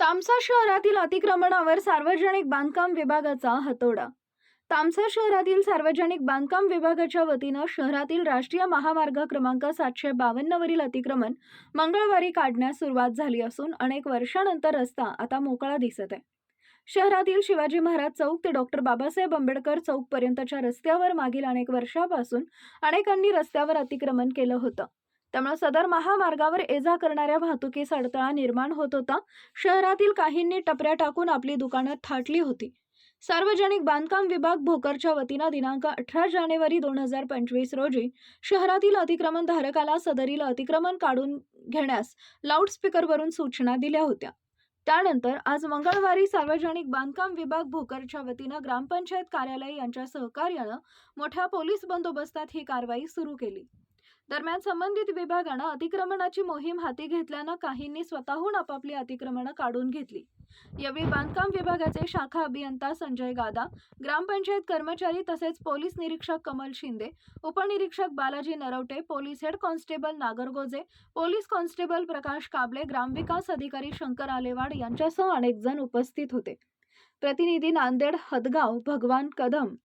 तामसा शहरातील अतिक्रमणावर सार्वजनिक बांधकाम विभागाचा हातोडा. तामसा शहरातील सार्वजनिक बांधकाम विभागाच्या वतीनं शहरातील राष्ट्रीय महामार्ग क्रमांक सातशे बावन्नवरील अतिक्रमण मंगळवारी काढण्यास सुरुवात झाली असून अनेक वर्षानंतर रस्ता आता मोकळा दिसत आहे. शहरातील शिवाजी महाराज चौक ते डॉक्टर बाबासाहेब आंबेडकर चौकपर्यंतच्या रस्त्यावर मागील अनेक वर्षापासून अनेकांनी रस्त्यावर अतिक्रमण केलं होतं. त्यामुळे सदर महामार्गावर ये जा करणाऱ्या वाहतुकीस अडथळा निर्माण होत होता. शहरातील काहींनी टपऱ्या टाकून आपली दुकानं थाटली होती. सार्वजनिक बांधकाम विभाग भोकरच्या वतीनं दिनांक अठरा जानेवारी दोन हजार पंचवीस रोजी शहरातील अतिक्रमण धारकाला सदरील अतिक्रमण काढून घेण्यास लाऊडस्पीकरवरून सूचना दिल्या होत्या. त्यानंतर आज मंगळवारी सार्वजनिक बांधकाम विभाग भोकरच्या वतीनं ग्रामपंचायत कार्यालय यांच्या सहकार्यानं मोठ्या पोलीस बंदोबस्तात ही कारवाई सुरू केली. दरम्यान संबंधित विभागानं अतिक्रमणाची मोहीम हाती घेतल्यानं काहींनी स्वतःहून आपापली अतिक्रमणं काढून घेतली. यावेळी बांधकाम विभागाचे शाखा अभियंता संजय गादा ग्रामपंचायत कर्मचारी तसेच पोलीस निरीक्षक कमल शिंदे उपनिरीक्षक Balaji Narwate police head constable Nagargoje police constable Prakash Kable ग्रामविकास अधिकारी शंकर आलेवाड यांच्यासह अनेक जण उपस्थित होते. प्रतिनिधी नांदेड हदगाव भगवान कदम